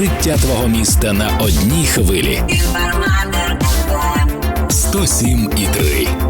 життя твого міста на одній хвилі. 107,3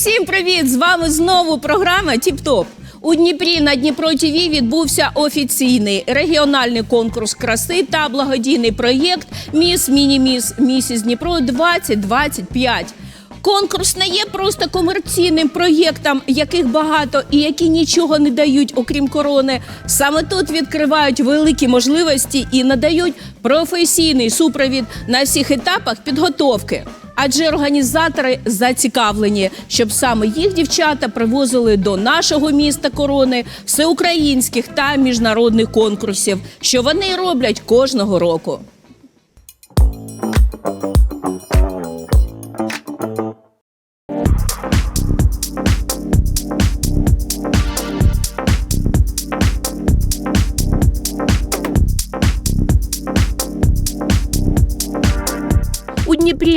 Усім привіт! З вами знову програма Тіп-Топ. У Дніпрі на Дніпро ТВ відбувся офіційний регіональний конкурс краси та благодійний проєкт Міс Міні-Міс Місіс Дніпро 2025. Конкурс не є просто комерційним проєктом, яких багато і які нічого не дають, окрім корони. Саме тут відкривають великі можливості і надають професійний супровід на всіх етапах підготовки. Адже організатори зацікавлені, щоб саме їх дівчата привозили до нашого міста корони всеукраїнських та міжнародних конкурсів, що вони роблять кожного року.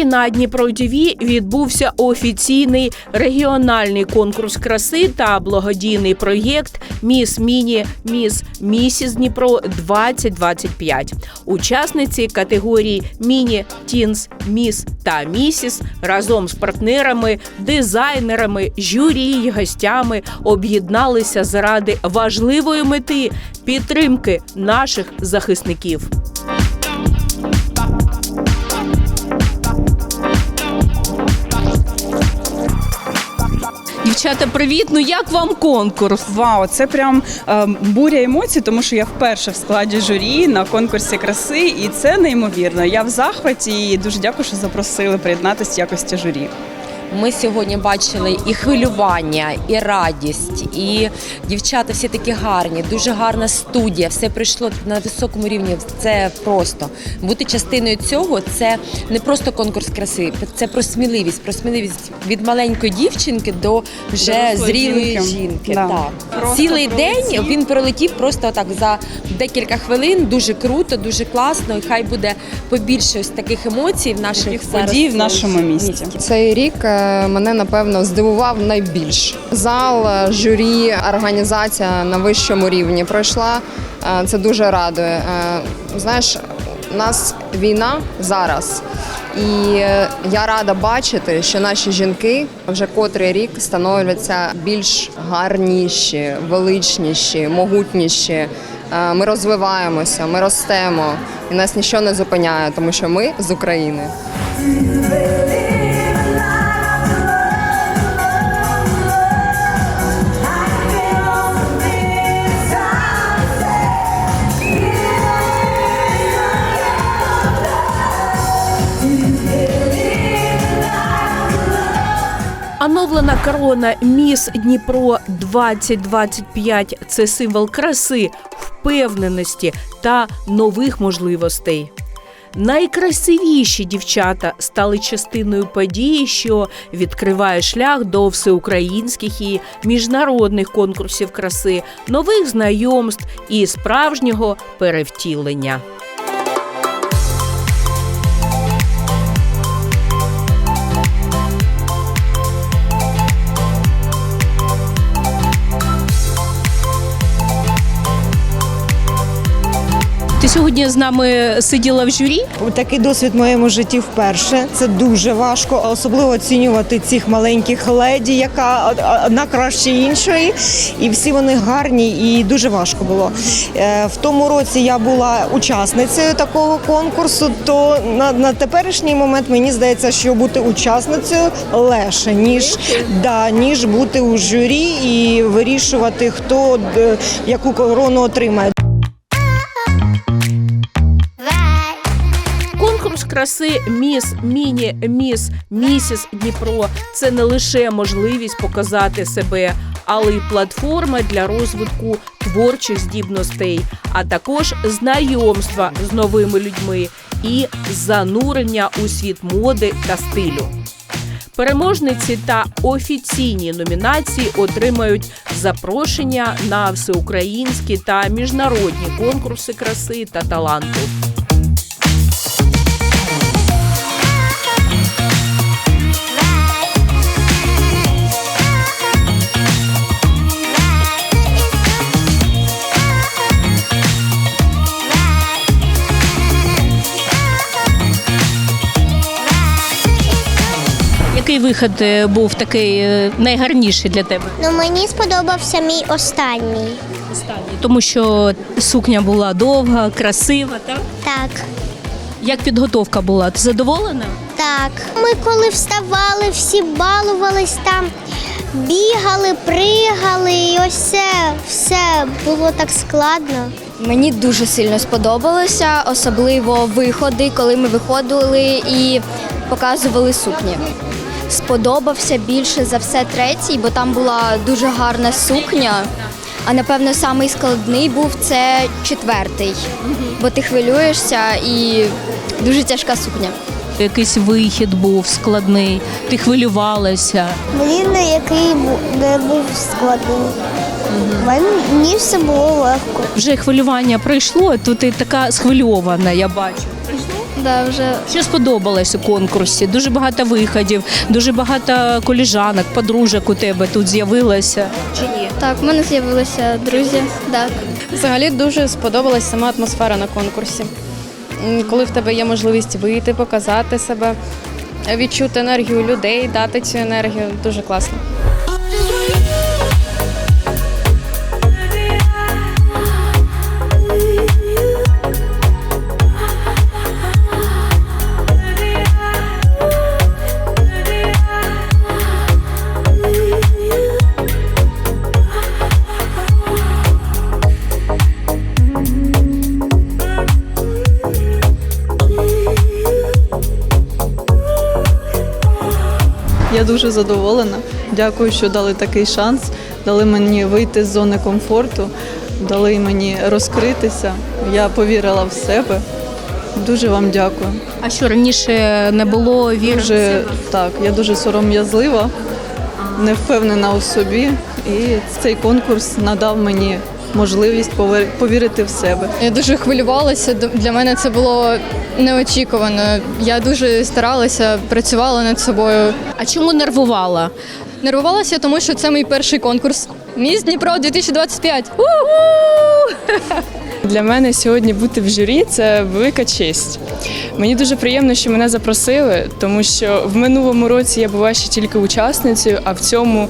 На Дніпро ТВ відбувся офіційний регіональний конкурс краси та благодійний проєкт Міс Міні Міс Місіс Дніпро 2025. Учасниці категорії Міні Тінс Міс та Місіс разом з партнерами, дизайнерами, журі і гостями об'єдналися заради важливої мети підтримки наших захисників. Дівчата, привіт! Ну як вам конкурс? Вау, це прям е, буря емоцій, тому що я вперше в складі журі на конкурсі краси, і це неймовірно. Я в захваті і дуже дякую, що запросили приєднатися якості журі. Ми сьогодні бачили і хвилювання, і радість, і дівчата всі такі гарні, дуже гарна студія. Все прийшло на високому рівні. Це просто бути частиною цього. Це не просто конкурс краси, це про сміливість, про сміливість від маленької дівчинки до вже зрілої жінки. Да. Так Просто цілий пролетів. день він пролетів просто так за декілька хвилин. Дуже круто, дуже класно. І хай буде побільше ось таких емоцій в наших зараз, подій в нашому місті. Цей рік е, мене напевно здивував найбільш. Зал, е, журі, організація на вищому рівні пройшла. Е, Це дуже радує. Е, Знаєш, у нас війна зараз, і я рада бачити, що наші жінки вже котрий рік становляться більш гарніші, величніші, могутніші. Ми розвиваємося, ми ростемо, і нас нічого не зупиняє, тому що ми з України. Оновлена корона Міс Дніпро 2025 – це символ краси, впевненості та нових можливостей. Найкрасивіші дівчата стали частиною події, що відкриває шлях до всеукраїнських і міжнародних конкурсів краси, нових знайомств і справжнього перевтілення. Сьогодні з нами сиділа в журі. Такий досвід в моєму житті вперше. Це дуже важко, особливо оцінювати цих маленьких леді, яка одна краще іншої, і всі вони гарні, і дуже важко було. Е, В тому році я була учасницею такого конкурсу. То на, на теперішній момент мені здається, що бути учасницею легше ніж да, ніж бути у журі і вирішувати, хто е, яку корону отримає. Конкурс краси Міс Міні Міс Місіс Дніпро це не лише можливість показати себе, але й платформа для розвитку творчих здібностей, а також знайомства з новими людьми і занурення у світ моди та стилю. Переможниці та офіційні номінації отримають запрошення на всеукраїнські та міжнародні конкурси краси та таланту. Вихід е, був такий е, найгарніший для тебе? Ну мені сподобався мій останній. Тому що сукня була довга, красива, так? Так, Як підготовка була? Ти задоволена? так. Ми коли вставали, всі балувались там, бігали, пригали, і ось це все було так складно. Мені дуже сильно сподобалося, особливо виходи, коли ми виходили і показували сукні. Сподобався більше за все третій, бо там була дуже гарна сукня. А напевно, самий складний був це четвертий, бо ти хвилюєшся і дуже тяжка сукня. Якийсь вихід був складний, ти хвилювалася. Мені не який не був складний. Мені все було легко. Вже хвилювання пройшло, то ти така схвильована, я бачу. Да, вже Що сподобалось у конкурсі? Дуже багато виходів, дуже багато коліжанок, подружок у тебе тут з'явилося. Чи ні? так, в мене з'явилися друзі. Так. Взагалі дуже сподобалась сама атмосфера на конкурсі. М, Коли в тебе є можливість вийти, показати себе, відчути енергію людей, дати цю енергію, дуже класно. Я дуже задоволена. Дякую, що дали такий шанс. Дали мені вийти з зони комфорту, дали мені розкритися. Я повірила в себе. Дуже вам дякую. А що раніше не було віри? Дуже так, я дуже сором'язлива, не впевнена у собі. І цей конкурс надав мені можливість повірити в себе. Я дуже хвилювалася. Для мене це було неочікувано. Я дуже старалася, працювала над собою. А чому нервувала? Нервувалася, тому що це мій перший конкурс. Міс Дніпро 2025. Для мене сьогодні бути в журі це велика честь. Мені дуже приємно, що мене запросили, тому що в минулому році я була ще тільки учасницею, а в цьому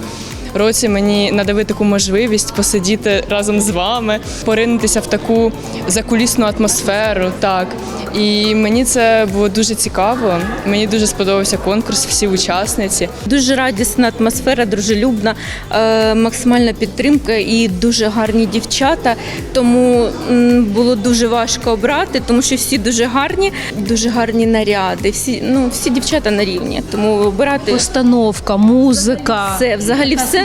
році мені надали таку можливість посидіти разом з вами, поринутися в таку закулісну атмосферу. Так. І мені це було дуже цікаво. Мені дуже сподобався конкурс, всі учасниці. Дуже радісна атмосфера, дружелюбна, е, максимальна підтримка і дуже гарні дівчата. Тому було дуже важко обрати, тому що всі дуже гарні, дуже гарні наряди. Всі, ну, всі дівчата на рівні. Тому обирати Постановка, музика. все, взагалі все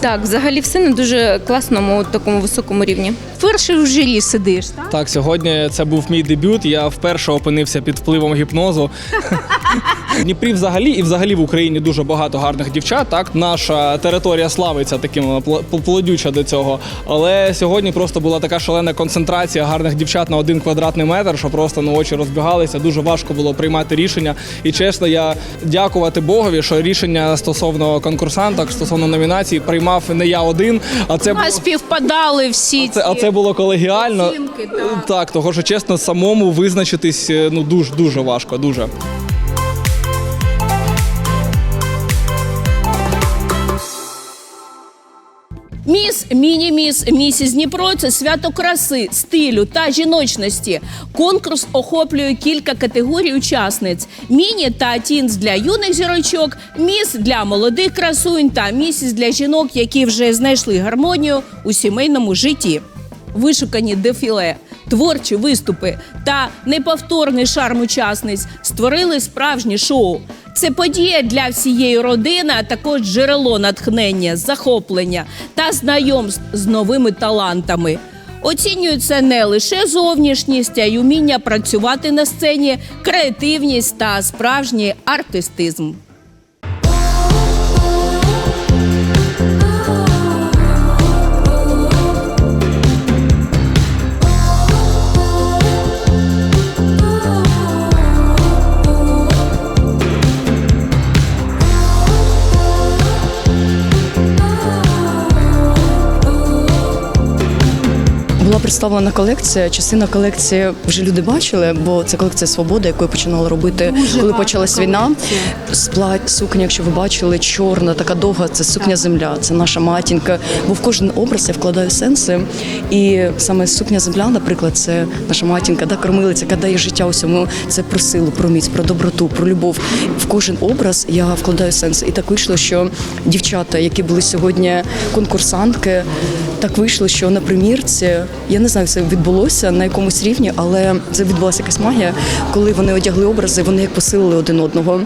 так, взагалі все на дуже класному такому високому рівні. Вперше в журі сидиш, так? Так, сьогодні це був мій дебют. Я вперше опинився під впливом гіпнозу. В Дніпрі взагалі і взагалі в Україні дуже багато гарних дівчат. Так, наша територія славиться таким пл- плодюча до цього. Але сьогодні просто була така шалена концентрація гарних дівчат на один квадратний метр, що просто ну, очі розбігалися. Дуже важко було приймати рішення. І чесно, я дякувати Богові, що рішення стосовно конкурсанток, стосовно номінації, приймав не я один, а це А було співпадали всі це, а це було колегіально. оцінки, так. Так, того що чесно, самому визначитись е, ну дуже дуже важко. Дуже. Міс, міні-міс, місіс Дніпро це свято краси, стилю та жіночності. Конкурс охоплює кілька категорій учасниць: міні та тінс для юних зірочок, міс для молодих красунь та місіс для жінок, які вже знайшли гармонію у сімейному житті. Вишукані дефіле, Творчі виступи та неповторний шарм учасниць створили справжнє шоу. Це подія для всієї родини, а також джерело натхнення, захоплення та знайомств з новими талантами. Оцінюється не лише зовнішність, а й уміння працювати на сцені, креативність та справжній артистизм. Представлена колекція. Частина колекції вже люди бачили, бо це колекція Свобода, яку я починала робити, коли почалась війна. Сплать, сукня, якщо ви бачили, чорна, така довга. Це сукня земля, це наша матінка. Бо в кожен образ я вкладаю сенси. І саме сукня земля, наприклад, це наша матінка, да, кормилиця, яка дає життя усьому. Це про силу, про міць, про доброту, про любов. В кожен образ я вкладаю сенси. І так вийшло, що дівчата, які були сьогодні конкурсантки, так вийшло, що на примірці я не знаю, це відбулося на якомусь рівні, але це відбулася якась магія, коли вони одягли образи, вони як посилили один одного,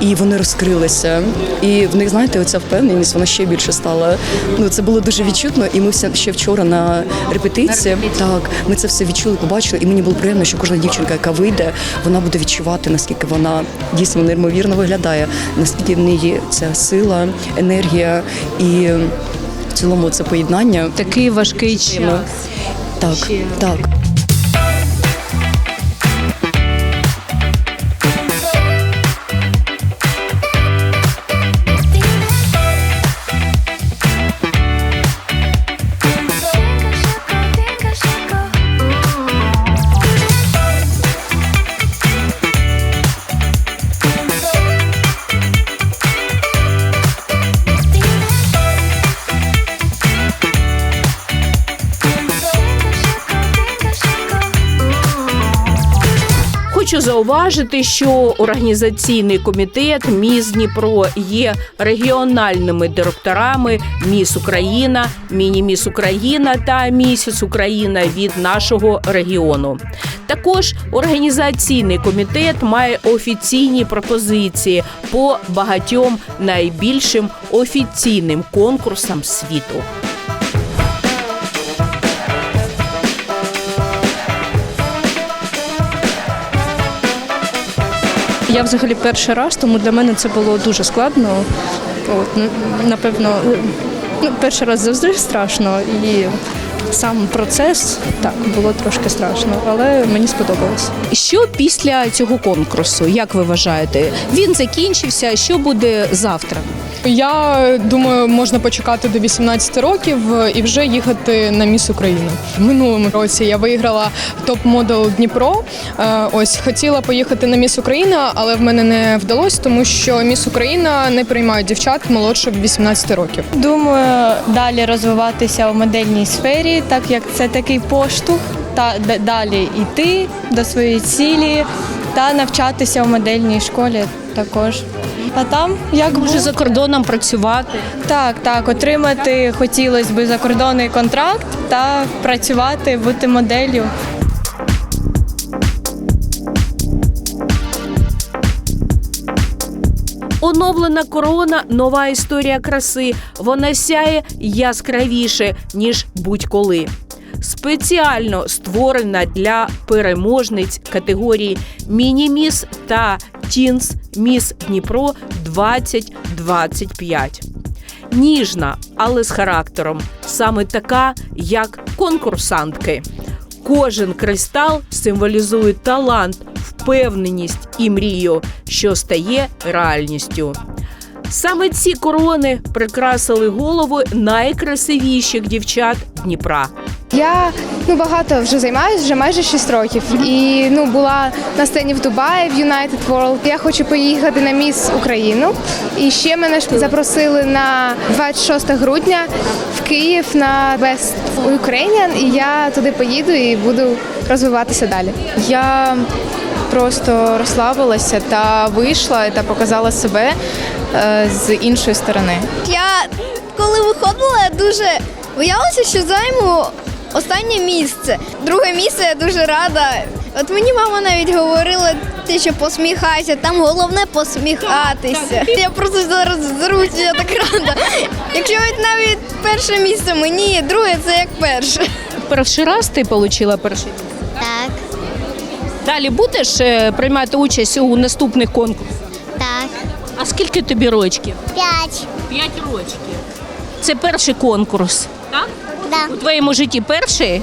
і вони розкрилися. І в них, знаєте, оця впевненість, вона ще більше стала. Ну це було дуже відчутно. І ми все ще вчора на репетиції. Так, ми це все відчули, побачили, і мені було приємно, що кожна дівчинка, яка вийде, вона буде відчувати, наскільки вона дійсно неймовірно виглядає, наскільки в неї ця сила, енергія і. В цілому це поєднання Такий важкий час. Так, так. Хочу зауважити, що організаційний комітет Міс Дніпро є регіональними директорами Міс Україна, Міні-Міс Україна та Місіс Україна від нашого регіону. Також організаційний комітет має офіційні пропозиції по багатьом найбільшим офіційним конкурсам світу. Я взагалі перший раз, тому для мене це було дуже складно. От, напевно, ну, перший раз завжди страшно, і сам процес так було трошки страшно, але мені сподобалось. Що після цього конкурсу? Як ви вважаєте? Він закінчився. Що буде завтра? Я думаю, можна почекати до 18 років і вже їхати на міс України. В минулому році я виграла топ-модел Дніпро. Е, Ось хотіла поїхати на міс Україна, але в мене не вдалося, тому що міс Україна не приймають дівчат молодше 18 років. Думаю, далі розвиватися у модельній сфері, так як це такий поштовх, та далі йти до своєї цілі та навчатися в модельній школі також. А там як Може за кордоном працювати? Так, так, отримати хотілося б закордонний контракт та працювати, бути моделлю. Оновлена корона нова історія краси. Вона сяє яскравіше, ніж будь-коли. Спеціально створена для переможниць категорії Міні-Міс та Тінс Міс Дніпро 2025. Ніжна, але з характером, саме така, як конкурсантки. Кожен кристал символізує талант, впевненість і мрію, що стає реальністю. Саме ці корони прикрасили голови найкрасивіших дівчат Дніпра. Я ну багато вже займаюся, вже майже 6 років. І ну була на сцені в Дубаї в United World. Я хочу поїхати на міс Україну. І ще мене ж запросили на 26 грудня в Київ на Best Ukrainian. І я туди поїду і буду розвиватися далі. Я просто розслабилася та вийшла та показала себе е, з іншої сторони. Я коли виходила, я дуже боялася, що займу Останнє місце. Друге місце я дуже рада. От мені мама навіть говорила, ти що посміхайся, там головне посміхатися. Я просто зараз зрусь, я так рада. Якщо навіть перше місце мені, друге це як перше. Перший раз ти отримала перший місце? Так, Далі будеш е, приймати участь у наступних конкурсах? так. А скільки тобі рочків? П'ять. П'ять рочків. Це перший конкурс, так? Да. У твоєму житті перший,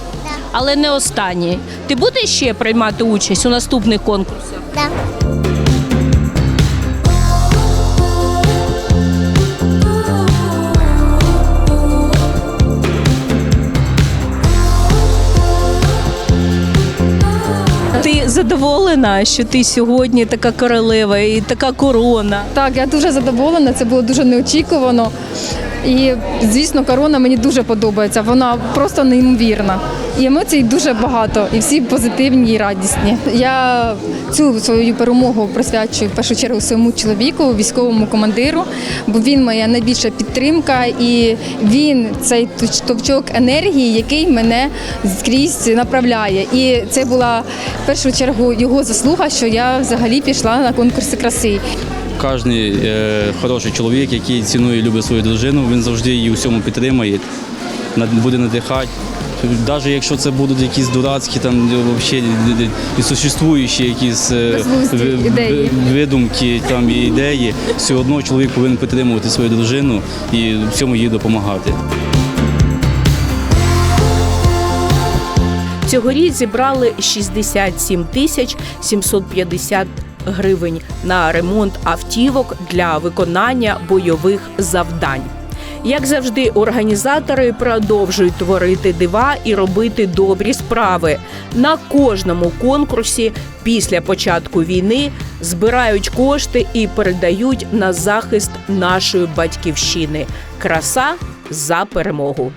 але не останній. Ти будеш ще приймати участь у наступних конкурсах? Да. Задоволена, що ти сьогодні така королева і така корона? Так, я дуже задоволена, це було дуже неочікувано. І, звісно, корона мені дуже подобається. Вона просто неймовірна. І емоцій дуже багато, і всі позитивні і радісні. Я цю свою перемогу присвячую в першу чергу своєму чоловіку, військовому командиру, бо він моя найбільша підтримка, і він цей товчок енергії, який мене скрізь направляє. І це була в першу чергу його заслуга, що я взагалі пішла на конкурси краси. Кожен е, хороший чоловік, який цінує і любить свою дружину, він завжди її у всьому підтримує, буде надихати. Навіть якщо це будуть якісь дурацькі, там взагалі несуществуючі якісь е, ви- ідеї. ви- видумки там, і ідеї, все одно чоловік повинен підтримувати свою дружину і в цьому їй допомагати. Цьогоріч зібрали 67 тисяч 750 гривень на ремонт автівок для виконання бойових завдань. Як завжди, організатори продовжують творити дива і робити добрі справи. На кожному конкурсі після початку війни збирають кошти і передають на захист нашої батьківщини. Краса за перемогу.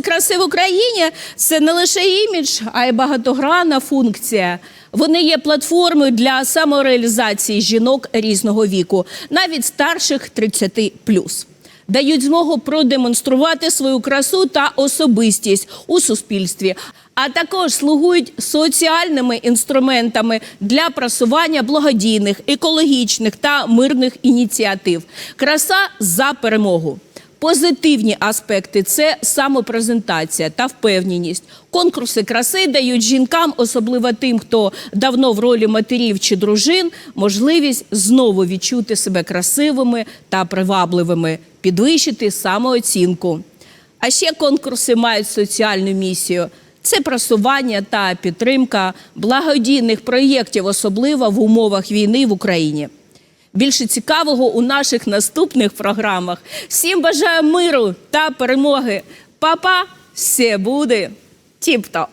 Краси в Україні це не лише імідж, а й багатогранна функція. Вони є платформою для самореалізації жінок різного віку, навіть старших 30 Дають змогу продемонструвати свою красу та особистість у суспільстві, а також слугують соціальними інструментами для просування благодійних, екологічних та мирних ініціатив. Краса за перемогу. Позитивні аспекти це самопрезентація та впевненість. Конкурси краси дають жінкам, особливо тим, хто давно в ролі матерів чи дружин, можливість знову відчути себе красивими та привабливими, підвищити самооцінку. А ще конкурси мають соціальну місію. Це просування та підтримка благодійних проєктів, особливо в умовах війни в Україні. Більше цікавого у наших наступних програмах. Всім бажаю миру та перемоги. Папа, все буде тіп-топ.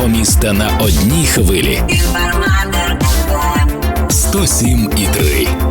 Твого міста на одній хвилі. Інформатор FM. 107,3.